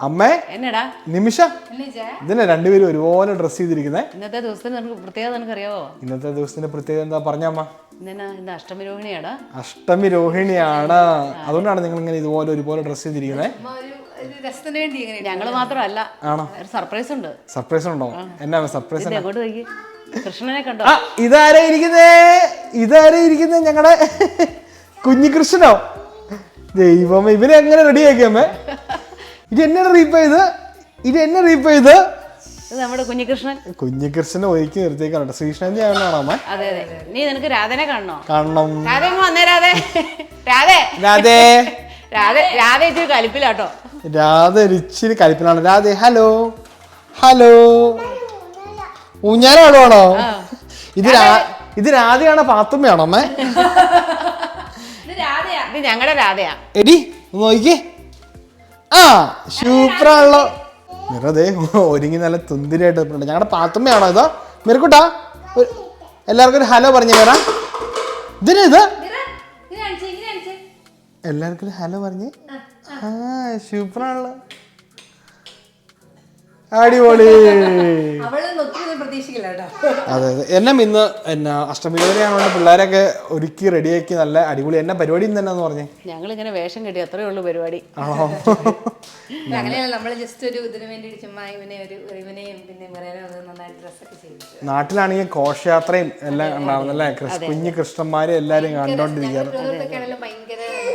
അമ്മേ എന്നടാ? നിമിഷ. ഇതിനെ രണ്ടുപേരും ഒരുപോലെ ഡ്രസ് ചെയ്തിരിക്കുന്നേ. ഇന്നത്തെ ദിവസത്തിന് നമുക്ക് പ്രത്യേകത ഇന്നത്തെ ദിവസത്തിന്റെ പ്രത്യേകത എന്താ പറഞ്ഞമ്മ ഇന്ന് അഷ്ടമി രോഹിണിയാടാ അഷ്ടമി രോഹിണിയാണ് അതുകൊണ്ടാണ് നിങ്ങൾ ഇങ്ങനെ ഇതുപോലെ ഒരുപോലെ ഡ്രസ് ചെയ്തിരിക്കുന്നത് രസത്തിന് വേണ്ടി ഇങ്ങനെ ഞങ്ങൾ മാത്രമല്ല. ആണോ? ഒരു സർപ്രൈസ് ഉണ്ട്. സർപ്രൈസ് ഉണ്ടോ? എന്നാ സർപ്രൈസ് നോക്കി. കൃഷ്ണനെ കണ്ടോ? ഇരിക്കുന്നേ? ഇതാരാ ഇരിക്കുന്നേ ഞങ്ങളുടെ കുഞ്ഞികൃഷ്ണനോ? ദൈവമേ ഇവനെ എങ്ങനെ റെഡിയാക്കി അമ്മേ? ഇത് എന്നെ റീപ്പ് ചെയ്ത് ഇത് എന്നെ റീപ്പ് ചെയ്ത്. നമ്മുടെ കുഞ്ഞികൃഷ്ണൻ. കുഞ്ഞികൃഷ്ണനെ ഒരുക്കി നിർത്തിയേക്കാണ് ശ്രീകൃഷ്ണന്റെ ആണോ അമ്മ അതെ അതെ. നീ നിനക്ക് രാധനെ കാണണോ? കാണണം. രാധേ വന്നേ രാധേ. രാധേ. രാധേ. രാധ രാധ ഇച്ചിരി കലിപ്പിലാട്ടോ രാധ ഇച്ചിരി കലിപ്പിലാണ്. രാധേ ഹലോ. ഹലോ. ഊഞ്ഞാലാണോ ഇത് രാ- ഇത് രാധയാണോ പാത്തുമ്മയാണോ അമ്മേ? ഇത് രാധയാ. ഇത് ഞങ്ങളുടെ രാധയാ. എടി നോക്കിക്കേ. ആ. സൂപ്പറാണല്ലോ മിറതേ ഒരുങ്ങി നല്ല തുന്തിരിയായിട്ട് നിൽപ്പുണ്ട്. ഞങ്ങളുടെ പാത്തുമ്മയാണോ ഇത്? മിറക്കുട്ടാ എല്ലാവർക്കും ഒരു ഹലോ പറഞ്ഞു തരാം ഇതിന് ഇത്. എല്ലാവർക്കും ഒരു ഹലോ പറഞ്ഞ്? ആ സൂപ്പറാണല്ലോ അടിപൊളി. അതെ അതെ. എന്നെ ഇന്ന് എന്നാ അഷ്ടമിലോരെയാണോ പിള്ളേരൊക്കെ ഒരുക്കി റെഡിയാക്കി നല്ല അടിപൊളി. എന്നെ പരിപാടി ഇന്ന് എന്നാന്ന് പറഞ്ഞേ? ഞങ്ങൾ ഇങ്ങനെ വേഷം കെട്ടി അത്രേ ഉള്ളൂ പരിപാടി. ആണോ? അങ്ങനെയല്ല നമ്മൾ ജസ്റ്റ് ഒരു ഇതിന് വേണ്ടി ചുമ്മാ ഇവനെ ഒരു ഇവനെയും പിന്നെ മിറേനെ ഒന്ന് നന്നായിട്ട് ഡ്രസ്സൊക്കെ ചെയ്തു നാട്ടിലാണെങ്കിൽ ഘോഷയാത്രയും എല്ലാം ഉണ്ടാവുന്നല്ലേ? കുഞ്ഞു കൃഷ്ണന്മാരെ എല്ലാരും കണ്ടോണ്ടിരിക്കാറ്.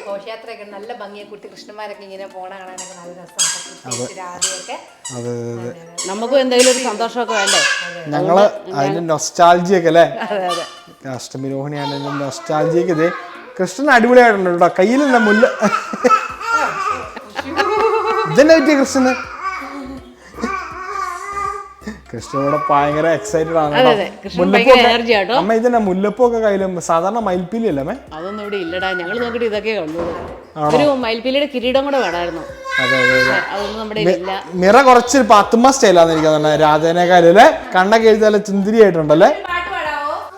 ഘോഷയാത്രയൊക്കെ നല്ല ഭംഗിയെ. കുട്ടി കൃഷ്ണന്മാരൊക്കെ ഇങ്ങനെ പോണ കാണാനൊക്കെ നല്ല രസമാണ് അതെ. അതെ നമുക്കും എന്തെങ്കിലും ഒരു സന്തോഷമൊക്കെ വേണ്ടേ? ഞങ്ങൾ അതിന്റെ നൊസ്റ്റാൾജിയൊക്കെ അല്ലേ? അഷ്ടമി രോഹിണിയാണെങ്കിലും നൊസ്റ്റാൾജിയൊക്കെ ഇതേ. കൃഷ്ണൻ അടിപൊളിയായിട്ടുണ്ട് കേട്ടോ. കയ്യിലുള്ള മുല്ല. ഇതന്നെ പറ്റിയ കൃഷ്ണന്? കൃഷ്ണനോട് ഭയങ്കര എക്സൈറ്റഡ് ആണ്. മുല്ലപ്പൂ അമ്മ ഇതിന്റെ മുല്ലപ്പൊക്കെ കയ്യിലും സാധാരണ മയിൽപ്പീലി അല്ലേ അതൊന്നും ഇവിടെ ഇല്ലടാ. ഞങ്ങൾ നോക്കിട്ട് ഇതൊക്കെ കണ്ടു. ഒരു മയിൽപ്പീലിയുടെ കിരീടം കൂടെ വേണമായിരുന്നു. അതെ അതെ അതെ. അതൊന്നും നമ്മുടെ ഇല്ല. മിറ കുറച്ച് പാത്തുമ്മ സ്റ്റൈലാന്ന് എനിക്ക് തന്നെ രാധേനേക്കാലല്ലേ കണ്ണൊക്കെ എഴുതി നല്ല ചുന്തിരിയായിട്ടുണ്ടല്ലേ? പാട്ട്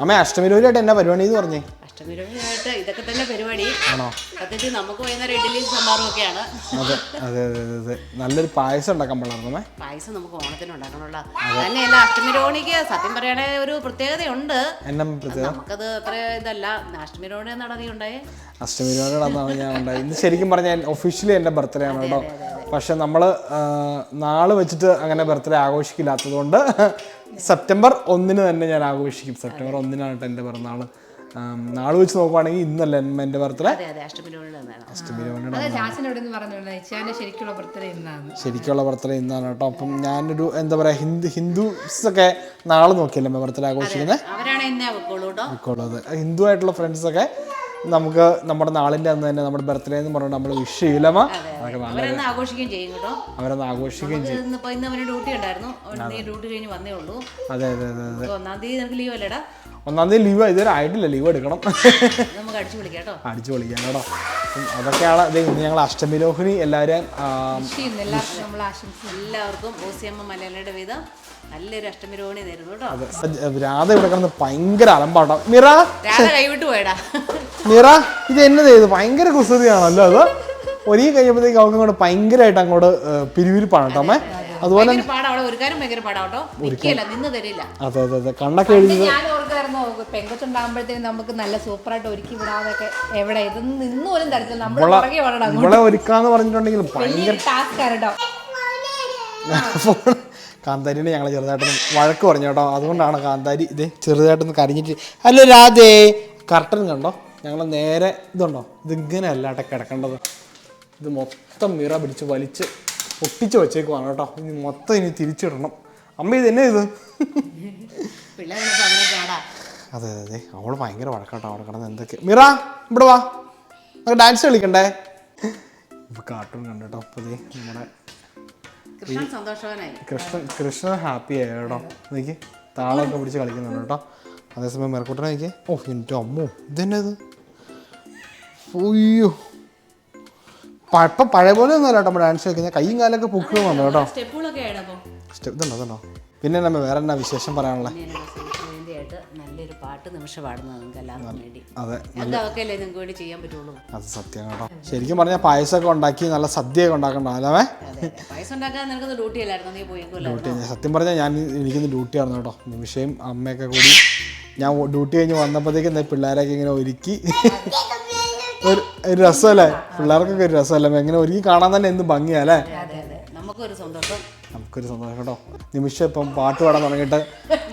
അമ്മ അഷ്ടമി ആയിട്ട് എന്നാ പരിപാടി എന്ന് പറഞ്ഞേ? അഷ്ടമി ഇതൊക്കെ തന്നെ പരിപാടി. ആണോ? സത്യത്തിൽ നമുക്ക് വൈകുന്നേരം ഇഡ്ഡലിയും സാമ്പാറും ഒക്കെയാണ്. അതെ അതെ അതെ അതെ അതെ. നല്ലൊരു പായസം ഉണ്ടാക്കാൻ പാടായിരുന്നേ പായസം നമുക്ക് ഓണത്തിന് ഉണ്ടാക്കണമല്ല തന്നെയല്ല അഷ്ടമിരോണിക്ക് സത്യം പറയണേ ഒരു പ്രത്യേകതയുണ്ട്. എന്നെ പ്രത്യേകം നമുക്കത് അത്ര ഇതല്ല. അഷ്ടമിരോണി എന്നാണ് നീ ഉണ്ടായേ? അഷ്ടമി രോഹിണിയാണെന്നാണ് ഞാൻ ഉണ്ടായത്. ഇന്ന് ശരിക്കും പറഞ്ഞാൽ ഒഫീഷ്യലി എന്റെ ബർത്ത്ഡേ ആണ് കേട്ടോ. പക്ഷെ നമ്മൾ നാൾ വെച്ചിട്ട് അങ്ങനെ ബർത്ത്ഡേ ആഘോഷിക്കില്ലാത്തത് കൊണ്ട് സെപ്റ്റംബർ ഒന്നിന് തന്നെ ഞാൻ ആഘോഷിക്കും. സെപ്റ്റംബർ ഒന്നിനാണ് കേട്ടോ എന്റെ പിറന്നാൾ നാൾ വെച്ച് നോക്കുവാണെങ്കിൽ ഇന്നല്ല എന്റെ ബർത്ത്ഡേ. ശരിക്കുള്ള ബർത്ത്ഡേ ഇന്നാണ് ശരിക്കുള്ള ബർത്ത്ഡേ ഇന്നാണ് കേട്ടോ. അപ്പം ഞാനൊരു എന്താ പറയാ ഹിന്ദു ഹിന്ദുസ് ഒക്കെ നാളെ നോക്കിയല്ലേ ബർത്ത്ഡേ ആഘോഷിക്കുന്നത് ഹിന്ദു ആയിട്ടുള്ള ഫ്രണ്ട്സൊക്കെ നമുക്ക് നമ്മുടെ നാളിന്റെ അന്ന് തന്നെ നമ്മുടെ ബർത്ത്ഡേ എന്ന് പറഞ്ഞാൽ നമ്മൾ വിഷ് ചെയ്യില്ലമ്മ അവരെന്ന് ആഘോഷിക്കുകയും ചെയ്യും കേട്ടോ. അവരൊന്ന് ആഘോഷിക്കുകയും ചെയ്യും. ഇന്നിപ്പോ ഇന്ന് അവന് ഡ്യൂട്ടി ഉണ്ടായിരുന്നു. നീ ഡ്യൂട്ടി കഴിഞ്ഞ് വന്നേ ഉള്ളൂ. അതെ അതെ അതെ അതെ. ഒന്നാം തീയതി നമുക്ക് ലീവ് അല്ലേടാ? ഒന്നാം തീയതി ലീവ് ഇതുവരെ ആയിട്ടില്ല. ലീവ് എടുക്കണം. നമുക്ക് അടിച്ചു വിളിക്കാം കേട്ടോ. അടിച്ചു പൊളിക്കാം കേട്ടോ. അതൊക്കെയാണ് ഇത് ഇന്ന് ഞങ്ങൾ അഷ്ടമി രോഹിണി എല്ലാവരെയും എല്ലാവർക്കും മലയാളിയുടെ നല്ലൊരു അഷ്ടമി രോഹിണി നേരുന്നു കേട്ടോ. സജ്ജ- രാധ ഇവിടെ കിടന്ന് ഭയങ്കര അലമ്പാട്ടോ. മിറ! രാധ കൈവിട്ട് പോയടാ. മിറ ഇത് എന്നത് ചെയ്ത് ഭയങ്കര കുസൃതിയാണല്ലോ അത്. ഒരുങ്ങി കഴിയുമ്പോഴത്തേക്ക് അവർക്ക് അങ്ങോട്ട് ഭയങ്കരമായിട്ട് അങ്ങോട്ട് പിരിവിരിപ്പാണ് കേട്ടോ അമ്മേ. അതുപോലെ അതെ അതെ അതെ. കണ്ണൊക്കെ എഴുതി നമുക്ക് നല്ല സൂപ്പറായിട്ട് ഒരുക്കി വിടാതൊക്കെ എവിടെ? ഇതൊന്നും നിന്ന് പോലും തരത്തില്ല. നമ്മൾ പുറകെ വളരണം ഇവളെ ഒരുക്കാന്ന് പറഞ്ഞിട്ടുണ്ടെങ്കിൽ ഭയങ്കര കാന്താരിനെ ഞങ്ങൾ ചെറുതായിട്ടൊന്ന് വഴക്ക് പറഞ്ഞു കേട്ടോ. അതുകൊണ്ടാണ് കാന്താരി ഇത് ചെറുതായിട്ടൊന്ന് കരഞ്ഞിട്ട് അല്ല രാധേ കർട്ടൻ കണ്ടോ? ഞങ്ങൾ നേരെ ഇതുണ്ടോ? ഇതിങ്ങനെ അല്ലാട്ടെ കിടക്കേണ്ടത്. ഇത് മൊത്തം മിറ പിടിച്ച് വലിച്ച് പൊട്ടിച്ച് വെച്ചേക്കുവാണ് കേട്ടോ. ഇനി മൊത്തം ഇനി തിരിച്ചിടണം. അമ്മ ഇത് എന്നെ ഇത്? അതെ അതെ അതെ. അവൾ ഭയങ്കര വഴക്കാട്ടോ അവിടെ കിടന്ന് എന്തൊക്കെ. മിറ ഇവിടെ വാ. നമുക്ക് ഡാൻസ് കളിക്കണ്ടേ? ഇപ്പൊ കാർട്ടൂൺ കണ്ടോ ദേ നമ്മുടെ കൃഷ്ണൻ സന്തോഷവാനായി. കൃഷ്ണൻ കൃഷ്ണൻ ഹാപ്പി ആയി കേട്ടോ. നോക്കി താളമൊക്കെ പിടിച്ച് കളിക്കുന്നുണ്ട് കേട്ടോ. അതേസമയം മെറക്കൂട്ടനെ നോക്കി. ഓ എന്റെ അമ്മോ ഇതെന്നെ പ- ഇപ്പം പഴയ പോലെ ഒന്നും അല്ല കേട്ടോ നമ്മൾ ഡാൻസ് കളിക്കുന്നത്. കൈയും കാലൊക്കെ പൊക്കി വന്നു കേട്ടോ. സ്റ്റെപ്പ് ഇതുണ്ടോ ഇതുണ്ടോ പിന്നെ നമ്മൾ വേറെ എന്നാ വിശേഷം പറയാനുള്ളത് നല്ലൊരു പാട്ട് നിമിഷം പാടുന്നത് നിങ്ങൾക്ക് എല്ലാവർക്കും വേണ്ടി. അതെ. ഞങ്ങൾക്ക് അതൊക്കെയല്ലേ നിങ്ങൾക്ക് വേണ്ടി ചെയ്യാൻ പറ്റുള്ളൂ? അത് സത്യം കേട്ടോ. ശരിക്കും പറഞ്ഞാൽ പായസമൊക്കെ ഉണ്ടാക്കി നല്ല സദ്യയൊക്കെ ഒക്കെ പൈസ ഉണ്ടാക്കാൻ നിനക്ക് ഡ്യൂട്ടി അല്ലായിരുന്നു? നീ പോയിക്കോല്ലായിരുന്നു സത്യം പറഞ്ഞാൽ ഞാൻ എനിക്ക് ഡ്യൂട്ടി ആയിരുന്നു കേട്ടോ. നിമിഷയും അമ്മയൊക്കെ കൂടി ഞാൻ ഡ്യൂട്ടി കഴിഞ്ഞ് വന്നപ്പോഴത്തേക്കും എന്താ പിള്ളേരൊക്കെ ഇങ്ങനെ ഒരുക്കി. ഒരു ഒരു രസമല്ലേ? പിള്ളേർക്കൊക്കെ ഒരു രസമല്ലേ? എങ്ങനെ ഒരുങ്ങി കാണാൻ തന്നെ എന്ത് ഭംഗിയല്ലേ അതെ അതെ നമുക്കൊരു സന്തോഷം. നമുക്കൊരു സന്തോഷം കേട്ടോ. നിമിഷം ഇപ്പം പാട്ട് പാടാൻ തുടങ്ങിയിട്ട്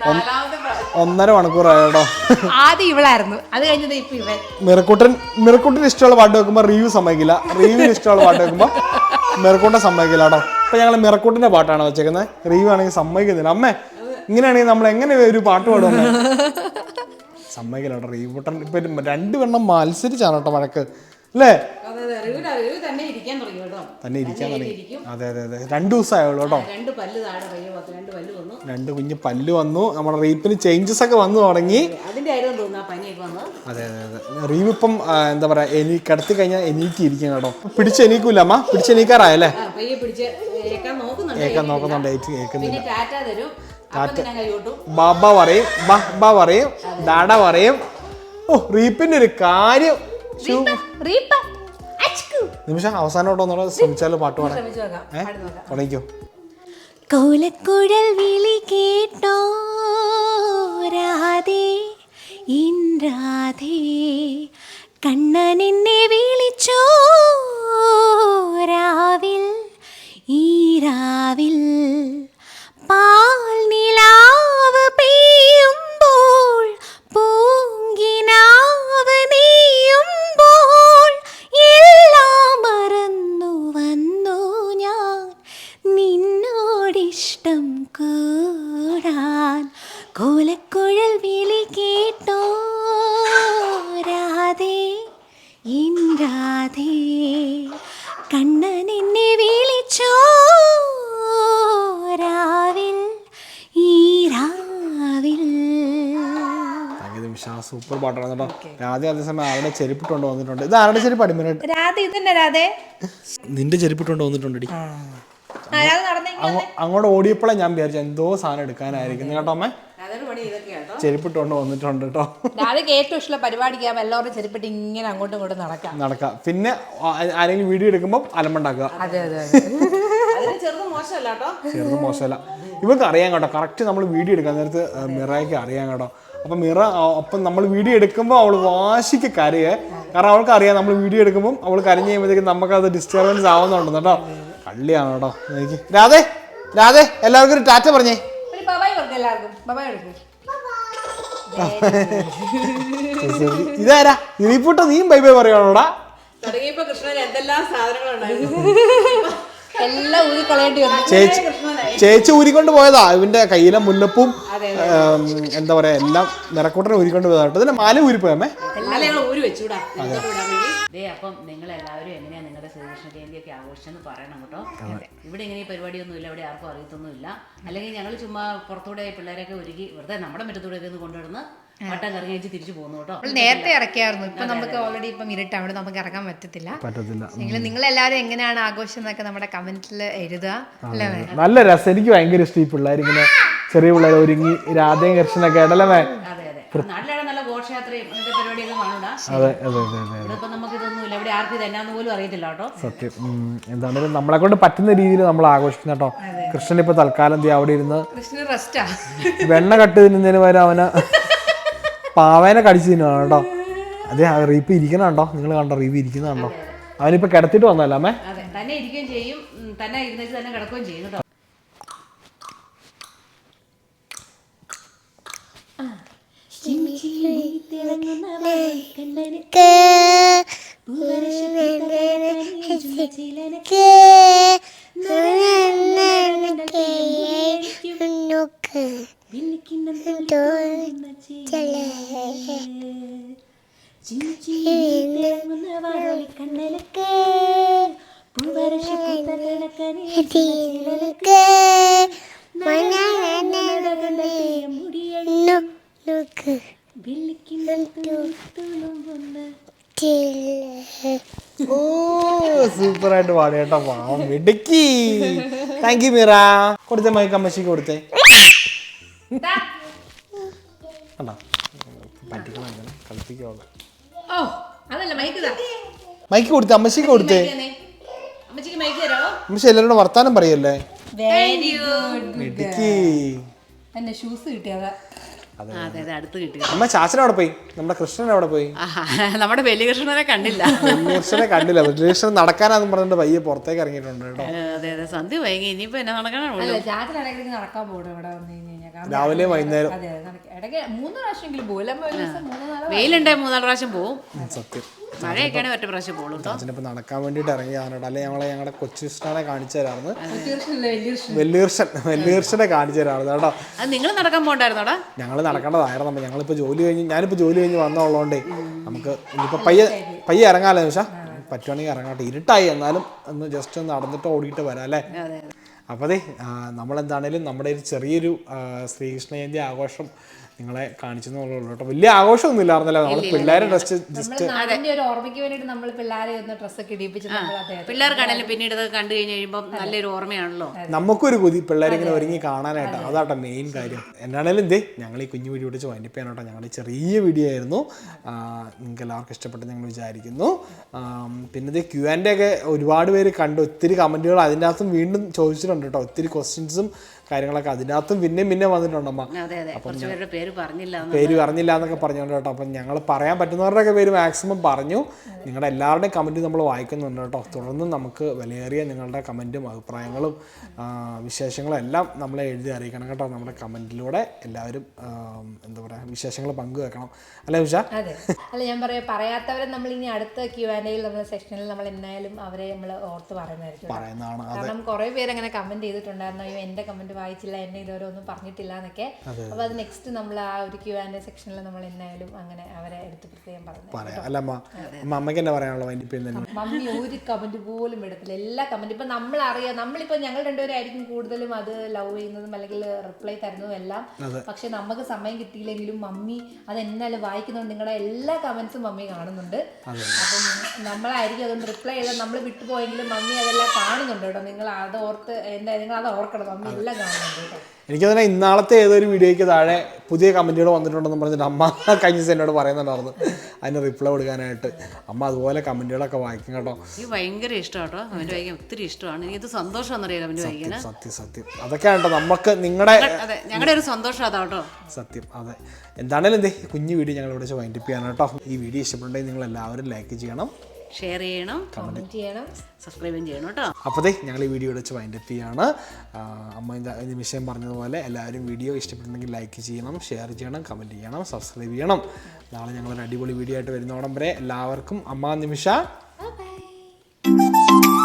നാലാമത്തെ ഒന്നര മണിക്കൂറായി കേട്ടോ? ആദ്യം ഇവളായിരുന്നു. അത് കഴിഞ്ഞത് ഇപ്പൊ ഇവൻ. മിറക്കുട്ടൻ മിറക്കുട്ടിന് ഇഷ്ടമുള്ള പാട്ട് വെക്കുമ്പോൾ റിവ്യൂ സമ്മതിക്കില്ല. റിവ്യൂവിന് ഇഷ്ടമുള്ള പാട്ട് വെക്കുമ്പോൾ മിറക്കൂട്ടൻ സമ്മതിക്കില്ല കേട്ടോ. ഇപ്പം ഞങ്ങൾ മിറക്കൂട്ടിന്റെ പാട്ടാണ് വെച്ചേക്കുന്നത് റിവ്യൂ ആണെങ്കിൽ സമ്മതിക്കുന്നില്ല. അമ്മേ ഇങ്ങനെയാണെങ്കിൽ നമ്മൾ എങ്ങനെ ഒരു പാട്ട് പാടും സമ്മതിക്കില്ല കേട്ടോ റീവൂട്ടൻ ഇപ്പം രണ്ട് വെണ്ണം മത്സരിച്ചാണ് കേട്ടോ വഴക്ക്. അല്ലേ? തന്നെ ഇരിക്കാൻ തുടങ്ങി അതെ അതെ അതെ. രണ്ടു ദിവസമായുള്ളൂ കേട്ടോ. രണ്ട് കുഞ്ഞ് പല്ല് വന്നു. നമ്മുടെ റീപ്പിന് ചേഞ്ചസ് ഒക്കെ വന്നു തുടങ്ങി. അതെ അതെ. അതെ റീവ് ഇപ്പം എന്താ പറയാ എനി കിടത്തി കഴിഞ്ഞാൽ എനിക്ക് ഇരിക്കും കേട്ടോ. പിടിച്ച് എണീക്കൂല അമ്മ? പിടിച്ച് എണീക്കാറായല്ലേ? ഏക്കാൻ നോക്കുന്നുണ്ട് കേൾക്കാൻ ബാബ പറയും ബഹ്ബ പറയും ഡാഡ പറയും. ഓ റീപ്പിന്റെ ഒരു കാര്യം. നിമിഷം അവസാനമായിട്ട് ഒന്നുകൂടെ ശ്രമിച്ചാലോ പാട്ട് പാടാൻ? തുടങ്ങിക്കോ. കോലക്കുഴൽ വിളി കേട്ടോ രാധേ ഇൻരാധേ കണ്ണൻ എന്നെ വിളിച്ചോ രാവിൽ ഈ രാവിൽ. പാൽ നിമിഷ സൂപ്പർ പാട്ടാണ് കേട്ടോ. ആദ്യം അതേസമയം ആരുടെ ചെരുപ്പിട്ടുകൊണ്ട് വന്നിട്ടുണ്ട്? ഇത് ആരുടെ ചെരുപ്പ് അടിമനായിട്ട് രാധ ഇതന്നെ രാധേ. നിന്റെ ചെരുപ്പിട്ടുകൊണ്ട് വന്നിട്ടുണ്ടടി. ആ. രാധ അങ്ങോട്ട് ഓടിയപ്പോഴേ ഞാൻ വിചാരിച്ചു എന്തോ സാധനം എടുക്കാനായിരിക്കും കേട്ടോ അമ്മേ. ചെരുപ്പിട്ടോണ്ട് വന്നിട്ടുണ്ട് കേട്ടോ. രാധയ്ക്ക് ഏറ്റവും ഇഷ്ടമുള്ള പരിപാടിക്കാ എല്ലാവരും ചെരുപ്പിട്ട് ഇങ്ങനെ അങ്ങോട്ടും ഇങ്ങോട്ടും നടക്കാം. നടക്കാം. പിന്നെ ആരെങ്കിലും വീഡിയോ എടുക്കുമ്പോൾ അലമ്പുണ്ടാക്കുക. അതെ അതെ അതിന് ചെറുത് മോശമല്ല ഇവർക്ക് അറിയാം കേട്ടോ. കറക്റ്റ് നമ്മൾ വീഡിയോ എടുക്കാൻ നേരത്ത് മിറായിക്ക് മിറയ്ക്ക് അറിയാം കേട്ടോ. അപ്പം മിറ അപ്പൊ നമ്മൾ വീഡിയോ എടുക്കുമ്പോൾ അവൾ വാശിക്ക് കരയേ. കാരണം അവൾക്ക് അറിയാം നമ്മൾ വീഡിയോ എടുക്കുമ്പോൾ അവൾ കരഞ്ഞു കഴിയുമ്പോഴത്തേക്കും അത് ഡിസ്റ്റർബൻസ് ആവുന്നുണ്ടെന്ന് കേട്ടോ. കള്ളിയാണ് കേട്ടോ എനിക്ക്. രാധേ രാധേ എല്ലാവർക്കും ഒരു ടാറ്റ പറഞ്ഞേ. ഇതാരാ? ഇനിപ്പൂട്ട നീയും ബൈ ബൈ പറയണോടാ തുടങ്ങിയപ്പോ കൃഷ്ണൻ എന്തെല്ലാം സാധനങ്ങളുണ്ടായിരുന്നു? എല്ലാം ഊരി കളയേണ്ടി വന്നു. ചേച്ചി ചേച്ചി ഊരിക്കൊണ്ട് പോയതാ. ഇവന്റെ കയ്യിലെ മുല്ലപ്പും എന്താ പറയാ എല്ലാം നിറക്കൂട്ടനെ ഊരിക്കൊണ്ട് പോയതാ കേട്ടോ. ഇതിന്റെ മാല ഊരിപ്പോയമ്മേ ഊരി വെച്ചൂടാ? ദേ അപ്പം നിങ്ങൾ എല്ലാവരും എങ്ങനെയാ നിങ്ങളുടെ ശ്രീകൃഷ്ണ ജയന്തി ഒക്കെ ആഘോഷിച്ചെന്ന് പറയണം കേട്ടോ. ഇവിടെ ഇങ്ങനെ പരിപാടി പരിപാടിയൊന്നും ഇല്ല ഇവിടെ ആർക്കും അറിയത്തൊന്നുമില്ല. അല്ലെങ്കിൽ ഞങ്ങൾ ചുമ്മാ പുറത്തൂടെ പിള്ളേരൊക്കെ ഒരുക്കി വെറുതെ നമ്മുടെ മുറ്റത്തൂടെ ഒക്കെ ഒന്ന് കൊണ്ടുവരുന്ന വട്ടം കറങ്ങി വെച്ച് തിരിച്ചു പോകുന്നു കേട്ടോ. നമ്മൾ നേരത്തെ ഇറക്കിയായിരുന്നു. ഇപ്പൊ നമുക്ക് ഓൾറെഡി ഇപ്പം ഇരുട്ട് അവിടെ നമുക്ക് ഇറങ്ങാൻ പറ്റത്തില്ല. പറ്റത്തില്ല. നിങ്ങൾ എല്ലാവരും എങ്ങനെയാണ് ആഘോഷം എന്നൊക്കെ നമ്മുടെ കമന്റിൽ എഴുതുക. നല്ല രസം. എനിക്ക് ഭയങ്കര ഇഷ്ടം ഈ പിള്ളേർ ഇങ്ങനെ ചെറിയ പിള്ളേർ ഒരുങ്ങി രാധയും കൃഷ്ണനൊക്കെ ഇടലേ അതെ അതെ. നല്ല ഘോഷയാത്രയും അങ്ങനത്തെ പരിപാടിയൊക്കെ കാണൂടാ അതെ അതെ അതെ നമുക്ക് ഇതൊന്നുമില്ല ഇവിടെ ആർക്കും ഇത് എന്നാന്ന് പോലും അറിയത്തില്ല കേട്ടോ. സത്യം. ഉം. എന്താണെങ്കിലും നമ്മളെ കൊണ്ട് പറ്റുന്ന രീതിയിൽ നമ്മൾ ആഘോഷിക്കുന്ന കേട്ടോ. കൃഷ്ണൻ ഇപ്പൊ തൽക്കാലം ദേ അവിടെ ഇരുന്ന് റെസ്റ്റാ. വെണ്ണ കട്ട് തിന്നുന്നതിന് പകരം അവന് പാവേനെ കടിച്ചു തിന്നുവാണ് കേട്ടോ. അതെ ആ റീപ്പ് ഇരിക്കണ കേട്ടോ നിങ്ങൾ കണ്ടോ റീപ്പ് ഇരിക്കുന്ന കണ്ടോ? അവനിപ്പോ കിടത്തിട്ട് വന്നല്ലേ അമ്മേ? അതെ തന്നെ ഇരിക്കുകയും ചെയ്യും. ഉം, തന്നെ ഇരുന്നേച്ച് തന്നെ കിടക്കുകയും ചെയ്യും കേട്ടോ. കണ്ടനക്ക് ഓ സൂപ്പർ ആയിട്ട് പാടി കേട്ടോ. പാവം മിടുക്കി. Thank you Meera. കൊടുത്തേ മൈക്ക് അമ്മച്ചിക്ക് കൊടുത്തേ. കണ്ടോ? പറ്റിക്കണം മൈക്ക് കൊടുത്തേ അമ്മശിക്ക് കൊടുത്തേ. അമ്മശി എല്ലാവരോടും വർത്താനം പറയല്ലേ? മിടുക്കി. എന്നെ ഷൂസ് കിട്ടിയതാ. അതെ അതെ അടുത്ത് കിട്ടി അമ്മ ചാച്ചൻ അവിടെ പോയി? നമ്മുടെ കൃഷ്ണൻ അവിടെ പോയി? നമ്മുടെ വലിയ കൃഷ്ണനെ കണ്ടില്ല. കൃഷ്ണനെ കണ്ടില്ല. കൃഷ്ണൻ നടക്കാനാന്ന് പറഞ്ഞിട്ട് പയ്യെ പുറത്തേക്ക് ഇറങ്ങിയിട്ടുണ്ട് കേട്ടോ. അതെ അതെ. സന്ധ്യ വൈകി. ഇനിയിപ്പോ എന്നെ നടക്കാനാണ് അല്ല ചാച്ചൻ ഇടയ്ക്കിടയ്ക്ക് നടക്കാൻ പോകണം ഇവിടെ വന്നു കഴിഞ്ഞ് കഴിഞ്ഞാൽ? രാവിലെ വൈകുന്നേരം. അതെ അതെ നടക്ക- ഇടയ്ക്ക് മൂന്ന് പ്രാവശ്യമെങ്കിലും പോലും ഒരു ദിവസം മൂന്ന് നാല് വെയിലുണ്ടേ മൂന്നാൽ പ്രാവശ്യം പോവും. സത്യം. മഴയൊക്കെയാണെങ്കിൽ ഒറ്റ പ്രാവശ്യം പോകും കേട്ടോ ചാച്ചനിപ്പോ നടക്കാൻ വേണ്ടിയിട്ട് ഇറങ്ങിയതാണ് കേട്ടോ അല്ലെ ഞങ്ങളെ ഞങ്ങളുടെ കൊച്ചു കൃഷ്ണനെ കാണിച്ചു തരാറുണ്ട് വെല്ലീർഷൻ വെല്ലീർഷനെ കാണിച്ചു തരാറുണ്ട് കേട്ടോ. നിങ്ങൾ നടക്കാൻ പോകണ്ടായിരുന്നോടാ ഞങ്ങൾ നടക്കേണ്ടതായിരുന്നു. ഞങ്ങളിപ്പോ ഞങ്ങളിപ്പോൾ ജോലി കഴിഞ്ഞ് ഞാനിപ്പോൾ ജോലി കഴിഞ്ഞ് വന്നുള്ളതുകൊണ്ടേ നമുക്ക് ഇനിയിപ്പോൾ പയ്യെ പയ്യെ ഇറങ്ങാമല്ലോ നിമിഷ? പറ്റുവാണെങ്കിൽ ഇറങ്ങാട്ടെ. ഇരുട്ടായി എന്നാലും ഒന്ന് ജസ്റ്റ് ഒന്ന് നടന്നിട്ട് ഓടിയിട്ട് വരാം അല്ലേ? അപ്പോൾ അതെ. നമ്മളെന്താണേലും നമ്മുടെ ഒരു ചെറിയൊരു ശ്രീകൃഷ്ണ ജയന്തി ആഘോഷം നിങ്ങളെ കാണിച്ചു എന്നുള്ളൂ കേട്ടോ. വലിയ ആഘോഷമൊന്നും ഇല്ലായിരുന്നല്ലോ നമ്മൾ പിള്ളേരെ ഡ്രസ് ജസ്റ്റ് ഓർമ്മയ്ക്ക് വേണ്ടിയിട്ട് നമ്മൾ പിള്ളേരെ ഒന്ന് ഡ്രസ്സൊക്കെ ഇടിപ്പിച്ച് പിള്ളേർക്കാണെങ്കിലും പിന്നീട് കണ്ടു കഴിഞ്ഞ് കഴിയുമ്പോൾ നല്ലൊരു ഓർമ്മയാണല്ലോ. നമുക്കൊരു കൊതി പിള്ളേരിങ്ങനെ ഒരുങ്ങി കാണാനായിട്ട്. അതാട്ടോ മെയിൻ കാര്യം. എന്നാണേലും എന്തേ ഞങ്ങൾ ഈ കുഞ്ഞു വീഡിയോ വിളിച്ച് വൈൻഡിപ്പാനോട്ടോ ഞങ്ങളുടെ ചെറിയ വീഡിയോ ആയിരുന്നു. നിങ്ങൾക്ക് എല്ലാവർക്കും ഇഷ്ടപ്പെട്ടു ഞങ്ങൾ വിചാരിക്കുന്നു. പിന്നെ ഇത് ക്യു ആൻഡ് ഒക്കെ ഒരുപാട് പേര് കണ്ട്. ഒത്തിരി കമന്റുകൾ അതിന്റെ അകത്തും വീണ്ടും ചോദിച്ചിട്ടുണ്ട് കേട്ടോ. ഒത്തിരി ക്വസ്റ്റ്യൻസും കാര്യങ്ങളൊക്കെ അതിനകത്തും പിന്നെയും പിന്നെ വന്നിട്ടുണ്ടമ്മ അതെ അതെ. കുറച്ച് പേരുടെ പേര് പറഞ്ഞില്ല. പേര് പറഞ്ഞില്ല എന്നൊക്കെ പറഞ്ഞുകൊണ്ട് കേട്ടോ. അപ്പം ഞങ്ങൾ പറയാൻ പറ്റുന്നവരുടെയൊക്കെ പേര് മാക്സിമം പറഞ്ഞു. നിങ്ങളുടെ എല്ലാവരുടെയും കമന്റ് നമ്മൾ വായിക്കുന്നുണ്ട് കേട്ടോ. തുടർന്ന് നമുക്ക് വിലയേറിയ നിങ്ങളുടെ കമന്റും അഭിപ്രായങ്ങളും വിശേഷങ്ങളും എല്ലാം നമ്മളെ എഴുതി അറിയിക്കണം കേട്ടോ. നമ്മുടെ കമന്റിലൂടെ എല്ലാവരും എന്താ പറയുക വിശേഷങ്ങൾ പങ്കുവെക്കണം. അല്ലേ ഉഷ? അതെ. അല്ല ഞാൻ പറയാം പറയാത്തവരെ നമ്മൾ ഇനി അടുത്ത ക്യൂ ആൻഡ് നമ്മുടെ സെക്ഷനിൽ നമ്മൾ എന്തായാലും അവരെ നമ്മൾ ഓർത്ത് പറയുന്നതായിരിക്കും പറയുന്നതാണ്. കാരണം കുറെ പേര് അങ്ങനെ കമന്റ് ചെയ്തിട്ടുണ്ടായിരുന്നു. അയ്യോ എന്റെ കമന്റ് വായിച്ചില്ല എന്നെ ഇതുവരെ ഒന്നും പറഞ്ഞിട്ടില്ല എന്നൊക്കെ. അപ്പൊ അത്. നെക്സ്റ്റ് നമ്മൾ ആ ഒരു ക്യൂ ആൻഡ് സെക്ഷനിൽ നമ്മൾ എന്നായാലും അങ്ങനെ അവരെ എടുത്ത് പ്രത്യേകം പറഞ്ഞു. പറയാം. അല്ല അമ്മ അമ്മ അമ്മയ്ക്ക് തന്നെ പറയാനുള്ള മമ്മി ഒരു കമന്റ് പോലും ഇടത്തില്ല എല്ലാ കമന്റ് ഇപ്പൊ നമ്മൾ അറിയാം നമ്മളിപ്പോ ഞങ്ങൾ രണ്ടുപേരായിരിക്കും കൂടുതലും അത് ലവ് ചെയ്യുന്നതും അല്ലെങ്കിൽ റിപ്ലൈ തരുന്നതും എല്ലാം. പക്ഷെ നമുക്ക് സമയം കിട്ടിയില്ലെങ്കിലും മമ്മി അത് എന്നാലും വായിക്കുന്നുണ്ട് നിങ്ങളുടെ എല്ലാ കമന്റ്സും മമ്മി കാണുന്നുണ്ട്. അപ്പം നമ്മളായിരിക്കും അതുകൊണ്ട് റിപ്ലൈ ചെയ്താൽ നമ്മൾ വിട്ടുപോയെങ്കിലും മമ്മി അതെല്ലാം കാണുന്നുണ്ട് കേട്ടോ. നിങ്ങൾ അത് ഓർത്ത് എന്താ നിങ്ങൾ അത് ഓർക്കണം. മമ്മി എല്ലാം കാണുന്നുണ്ട് കേട്ടോ. എനിക്ക് തന്നെ ഇന്നാളത്തെ ഏതൊരു വീഡിയോയ്ക്ക് താഴെ പുതിയ കമന്റുകൾ വന്നിട്ടുണ്ടെന്ന് പറഞ്ഞിട്ട് അമ്മ കഴിഞ്ഞ ദിവസം എന്നോട് പറയുന്നുണ്ടായിരുന്നു. അതിന് റിപ്ലൈ കൊടുക്കാനായിട്ട്. അമ്മ അതുപോലെ കമന്റുകളൊക്കെ വായിക്കും കേട്ടോ. എനിക്ക് ഭയങ്കര ഇഷ്ടമാണ് കേട്ടോ. അവന്റെ വായിക്കാൻ ഒത്തിരി ഇഷ്ടമാണ്. എനിക്ക് അവന്റെ വായിക്കാൻ സത്യം സത്യം അതൊക്കെയാണ് കേട്ടോ നമുക്ക് നിങ്ങളുടെ അതെ ഞങ്ങളുടെ ഒരു സന്തോഷം അതാ കേട്ടോ. സത്യം അതെ. എന്താണേലും എന്തേ കുഞ്ഞു വീഡിയോ ഞങ്ങൾ ഇവിടെ വൈൻഡപ്പ് ചെയ്യാനാണ് കേട്ടോ. ഈ വീഡിയോ ഇഷ്ടപ്പെട്ടുണ്ടെങ്കിൽ നിങ്ങൾ എല്ലാവരും ലൈക്ക് ചെയ്യണം. ഷെയർ ചെയ്യണം കമന്റ് ചെയ്യണം സബ്സ്ക്രൈബും ചെയ്യണം കേട്ടോ. അപ്പോഴേ ഞങ്ങൾ ഈ വീഡിയോ വെച്ച് വൈൻഡപ്പ് ചെയ്യാണ്. അമ്മ ഈ നിമിഷം പറഞ്ഞതുപോലെ എല്ലാവരും വീഡിയോ ഇഷ്ടപ്പെട്ടുണ്ടെങ്കിൽ ലൈക്ക് ചെയ്യണം ഷെയർ ചെയ്യണം കമന്റ് ചെയ്യണം സബ്സ്ക്രൈബ് ചെയ്യണം. നാളെ ഞങ്ങളൊരു അടിപൊളി വീഡിയോ ആയിട്ട് വരുന്നോടം വരെ എല്ലാവർക്കും അമ്മ നിമിഷ. Bye bye.